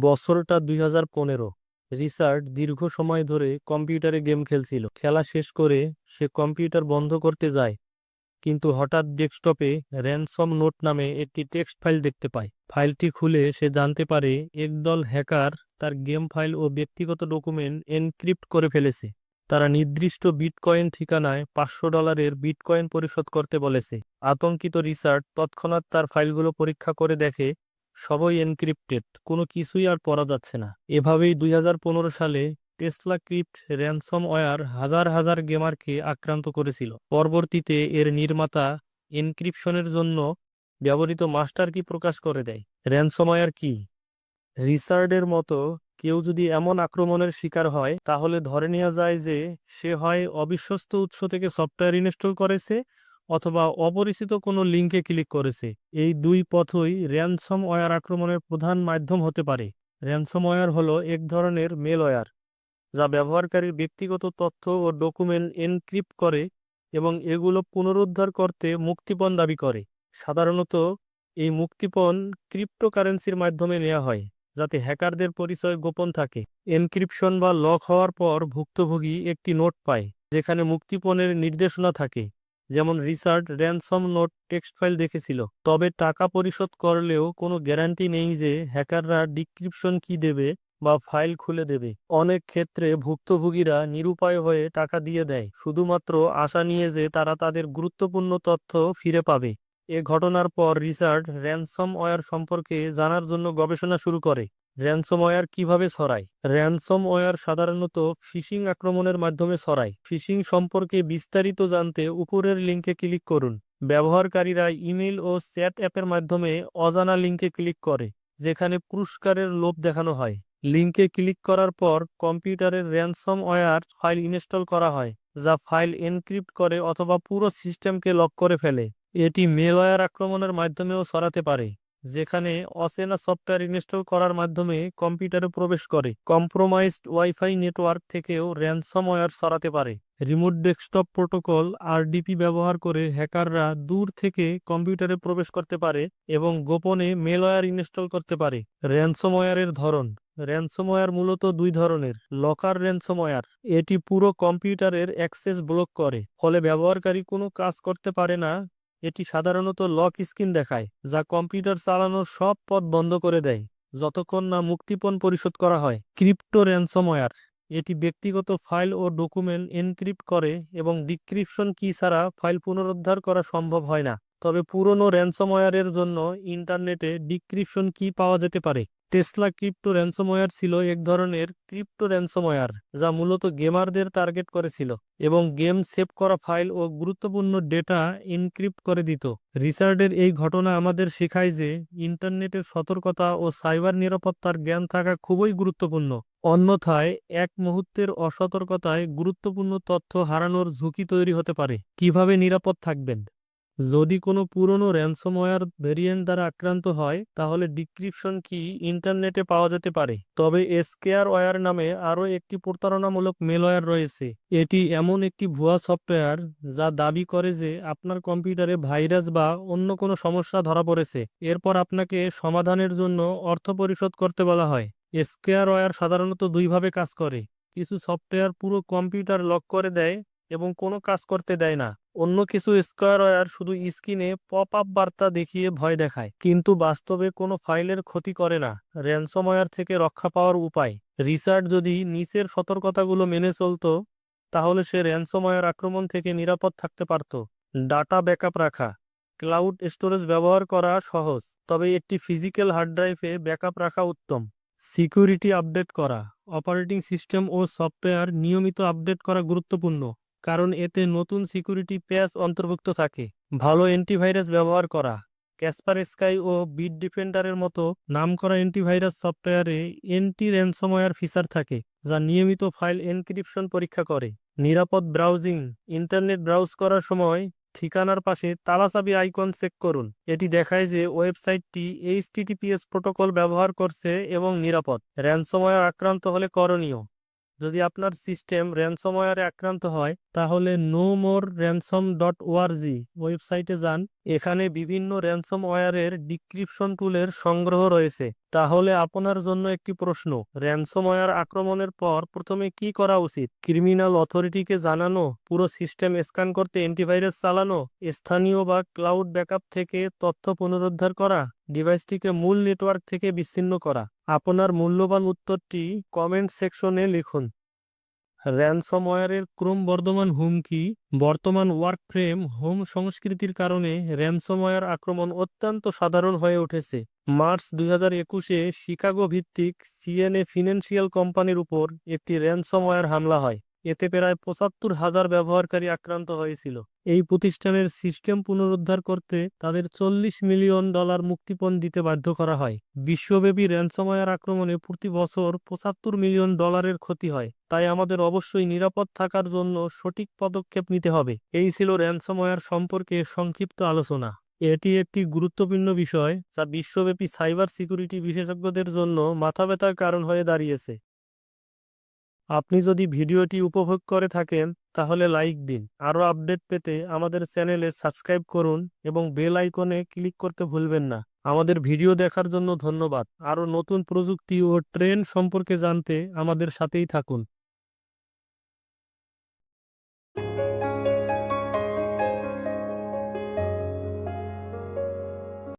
বছরটা দুই হাজার পনেরো। রিচার্ড দীর্ঘ সময় ধরে কম্পিউটারে গেম খেলছিল। খেলা শেষ করে সে কম্পিউটার বন্ধ করতে যায়। কিন্তু হঠাৎ ডেস্কটপে র্যানসম নোট নামে একটি টেক্সট ফাইল দেখতে পায়। ফাইলটি খুলে সে জানতে পারে একদল হ্যাকার তার গেম ফাইল ও ব্যক্তিগত ডকুমেন্ট এনক্রিপ্ট করে ফেলেছে। তারা নির্দিষ্ট বিটকয়েন ঠিকানায় পাঁচশো ডলারের বিটকয়েন পরিশোধ করতে বলেছে। আতঙ্কিত রিসার্ট তৎক্ষণাৎ তার ফাইলগুলো পরীক্ষা করে দেখে সবই এনক্রিপ্টেড কোনো কিছুই আর পড়া যাচ্ছে না। এভাবেই দুই হাজার পনেরো সালে টেসলা ক্রিপ্ট র্যানসম ওয়ার হাজার হাজার গেমারকে আক্রান্ত করেছিল। পরবর্তীতে এর নির্মাতা এনক্রিপশনের জন্য ব্যবহৃত মাস্টার কি প্রকাশ করে দেয়? র্যানসমওয়্যার কি? রিচার্ডের মতো কেউ যদি এমন আক্রমণের শিকার হয়, তাহলে ধরে নেওয়া যায় যে সে হয় অবিশ্বস্ত উৎস থেকে সফটওয়্যার ইনস্টল করেছে অথবা অপরিচিত কোনো লিঙ্কে ক্লিক করেছে। এই দুই পথই র্যানসমওয়্যার আক্রমণের প্রধান মাধ্যম হতে পারে। র্যানসমওয়্যার হলো এক ধরনের মেলওয়্যার যা ব্যবহারকারীর ব্যক্তিগত তথ্য ও ডকুমেন্ট এনক্রিপ্ট করে এবং এগুলো পুনরুদ্ধার করতে মুক্তিপণ দাবি করে। সাধারণত, এই মুক্তিপণ ক্রিপ্টোকারেন্সির মাধ্যমে নেওয়া হয়, যাতে হ্যাকারদের পরিচয় গোপন থাকে। এনক্রিপশন বা লক হওয়ার পর ভুক্তভোগী একটি নোট পায়, যেখানে মুক্তিপণের নির্দেশনা থাকে। যেমন Richard ransom note text file দেখেছিল। তবে টাকা পরিশোধ করলেও কোনো গ্যারান্টি নেই যে হ্যাকাররা ডিক্রিপশন কি দেবে বা ফাইল খুলে দেবে। অনেক ক্ষেত্রে ভুক্তভোগীরা নিরুপায় হয়ে টাকা দিয়ে দেয়। শুধুমাত্র আশা নিয়ে যে তারা তাদের গুরুত্বপূর্ণ তথ্য ফিরে পাবে। এ ঘটনার পর রিচার্ড র্যানসম ওয়্যার সম্পর্কে জানার জন্য গবেষণা শুরু করে। র্যানসম ওয়্যার কীভাবে ছড়ায়? র্যানসম ওয়্যার সাধারণত ফিশিং আক্রমণের মাধ্যমে ছড়ায়। ফিশিং সম্পর্কে বিস্তারিত জানতে উপরের লিঙ্কে ক্লিক করুন। ব্যবহারকারীরা ইমেল ও চ্যাট অ্যাপের মাধ্যমে অজানা লিঙ্কে ক্লিক করে, যেখানে পুরস্কারের লোভ দেখানো হয়। লিঙ্কে ক্লিক করার পর কম্পিউটারের র্যানসম ওয়্যার ফাইল ইনস্টল করা হয়, যা ফাইল এনক্রিপ্ট করে অথবা পুরো সিস্টেমকে লক করে ফেলে। এটি মেলওয়্যার আক্রমণের মাধ্যমেও ছড়াতে পারে, যেখানে অচেনা সফটওয়্যার ইনস্টল করার মাধ্যমে কম্পিউটারে প্রবেশ করে। কম্প্রোমাইজড ওয়াইফাই নেটওয়ার্ক থেকেও র্যানসমওয়্যার ছড়াতে পারে। রিমোট ডেস্কটপ প্রোটোকল, আরডিপি ব্যবহার করে হ্যাকাররা দূর থেকে কম্পিউটারে প্রবেশ করতে পারে এবং গোপনে মেলওয়্যার ইনস্টল করতে পারে। র্যানসমওয়্যারের ধরন, র্যানসমওয়্যার মূলত দুই ধরনের, লকার র্যানসমওয়্যার, এটি পুরো কম্পিউটারের অ্যাক্সেস ব্লক করে, ফলে ব্যবহারকারী কোনো কাজ করতে পারে না এটি সাধারণত লক স্ক্রিন দেখায়, যা কম্পিউটার চালানোর সব পথ বন্ধ করে দেয়, যতক্ষণ না মুক্তিপণ পরিশোধ করা হয়। Crypto ransomware. এটি ব্যক্তিগত ফাইল ও ডকুমেন্ট এনক্রিপ্ট করে এবং ডিক্রিপশন কি ছাড়া ফাইল পুনরুদ্ধার করা সম্ভব হয় না। তবে পুরনো র্যানসমওয়্যারের জন্য ইন্টারনেটে ডিক্রিপশন কি পাওয়া যেতে পারে? টেসলা ক্রিপ্টো র্যানসমওয়্যার ছিল এক ধরনের ক্রিপ্টো র্যানসমওয়্যার, যা মূলত গেমারদের টার্গেট করেছিল এবং গেম সেভ করা ফাইল ও গুরুত্বপূর্ণ ডেটা এনক্রিপ্ট করে দিত। রিচার্ডের এই ঘটনা আমাদের শেখায় যে ইন্টারনেটের সতর্কতা ও সাইবার নিরাপত্তার জ্ঞান থাকা খুবই গুরুত্বপূর্ণ। অন্যথায়, এক মুহূর্তের অসতর্কতায় গুরুত্বপূর্ণ তথ্য হারানোর ঝুঁকি তৈরি হতে পারে। কীভাবে নিরাপদ থাকবেন? যদি কোনো পুরনো র্যানসমওয়্যার ভেরিয়েন্ট দ্বারা আক্রান্ত হয়, তাহলে ডিক্রিপশন কি ইন্টারনেটে পাওয়া যেতে পারে। তবে এসকেআর ওয়্যার নামে আরও একটি প্রতারণামূলক মেলওয়্যার রয়েছে। এটি এমন একটি ভুয়া সফটওয়্যার যা দাবি করে যে আপনার কম্পিউটারে ভাইরাস বা অন্য কোনো সমস্যা ধরা পড়েছে। এরপর আপনাকে সমাধানের জন্য অর্থ পরিশোধ করতে বলা হয়। এসকেআর ওয়্যার সাধারণত দুইভাবে কাজ করে। কিছু সফটওয়্যার পুরো কম্পিউটার লক করে দেয় এবং কোনো কাজ করতে দেয় না। অন্য কিছু স্কোয়ারওয়্যার শুধু স্ক্রিনে পপ আপ বার্তা দেখিয়ে ভয় দেখায়। কিন্তু বাস্তবে কোনো ফাইলের ক্ষতি করে না। র্যানসমওয়্যার থেকে রক্ষা পাওয়ার উপায়। রিচার্ড যদি নিচের সতর্কতাগুলো মেনে চলত, তাহলে সে র্যানসমওয়্যার আক্রমণ থেকে নিরাপদ থাকতে পারত। ডাটা ব্যাকআপ রাখা। ক্লাউড স্টোরেজ ব্যবহার করা সহজ, তবে একটি ফিজিক্যাল হার্ড ড্রাইভে ব্যাকআপ রাখা উত্তম। সিকিউরিটি আপডেট করা। অপারেটিং সিস্টেম ও সফটওয়্যার নিয়মিত আপডেট করা গুরুত্বপূর্ণ। কারণ এতে নতুন সিকিউরিটি প্যাচ অন্তর্ভুক্ত থাকে। ভালো অ্যান্টিভাইরাস ব্যবহার করা। ক্যাসপার স্কাই ও বিট ডিফেন্ডারের মতো নামকরা অ্যান্টিভাইরাস সফটওয়্যারে এন্টি র্যানসমওয়্যার ফিচার থাকে, যা নিয়মিত ফাইল এনক্রিপশন পরীক্ষা করে। নিরাপদ ব্রাউজিং। ইন্টারনেট ব্রাউজ করার সময় ঠিকানার পাশে তালাচাবি আইকন চেক করুন। এটি দেখায় যে ওয়েবসাইটটি এইচটিটিপিএস প্রোটোকল ব্যবহার করছে এবং নিরাপদ। র্যানসমওয়্যার আক্রান্ত হলে করণীয়। যদি আপনার সিস্টেম র্যানসমওয়্যারে আক্রান্ত হয়, তাহলে no more ransom dot org ওয়েবসাইটে যান। এখানে বিভিন্ন র্যানসমওয়্যারের ডিক্রিপশন টুলের সংগ্রহ রয়েছে। তাহলে আপনার জন্য একটি প্রশ্ন, র্যানসমওয়্যার আক্রমণের পর প্রথমে কি করা উচিত? ক্রিমিনাল অথরিটিকে জানানো, পুরো সিস্টেম স্ক্যান করতে অ্যান্টিভাইরাস চালানো, স্থানীয় বা ক্লাউড ব্যাকআপ থেকে তথ্য পুনরুদ্ধার করা? ডিভাইসটিকে মূল নেটওয়ার্ক থেকে বিচ্ছিন্ন করা। আপনার মূল্যবান উত্তরটি কমেন্ট সেকশনে লিখুন। র্যানসমওয়্যারের ক্রমবর্ধমান হুমকি, বর্তমান ওয়ার্ক ফ্রেম হোম সংস্কৃতির কারণে র্যানসমওয়্যার আক্রমণ অত্যন্ত সাধারণ হয়ে উঠেছে। মার্চ দুই হাজার একুশে শিকাগো ভিত্তিক সিএনএ ফিনান্সিয়াল কোম্পানির উপর একটি র্যানসমওয়্যার হামলা হয়। এতে প্রায় পঁচাত্তর হাজার ব্যবহারকারী আক্রান্ত হয়েছিল। এই প্রতিষ্ঠানের সিস্টেম পুনরুদ্ধার করতে তাদের চল্লিশ মিলিয়ন ডলার মুক্তিপণ দিতে বাধ্য করা হয়। বিশ্বব্যাপী র্যানসমওয়্যার আক্রমণে প্রতি বছর পঁচাত্তর মিলিয়ন ডলারের ক্ষতি হয়। তাই আমাদের অবশ্যই নিরাপদ থাকার জন্য সঠিক পদক্ষেপ নিতে হবে। এই ছিল র্যানসমওয়্যার সম্পর্কে সংক্ষিপ্ত আলোচনা। এটি একটি গুরুত্বপূর্ণ বিষয় যা বিশ্বব্যাপী সাইবার সিকিউরিটি বিশেষজ্ঞদের জন্য মাথা ব্যথার কারণ হয়ে দাঁড়িয়েছে। আপনি যদি ভিডিওটি উপভোগ করে থাকেন, তাহলে লাইক দিন। আরও আপডেট পেতে আমাদের চ্যানেলে সাবস্ক্রাইব করুন এবং বেল আইকনে ক্লিক করতে ভুলবেন না। আমাদের ভিডিও দেখার জন্য ধন্যবাদ। আরও নতুন প্রযুক্তি ও ট্রেন্ড সম্পর্কে জানতে আমাদের সাথেই থাকুন।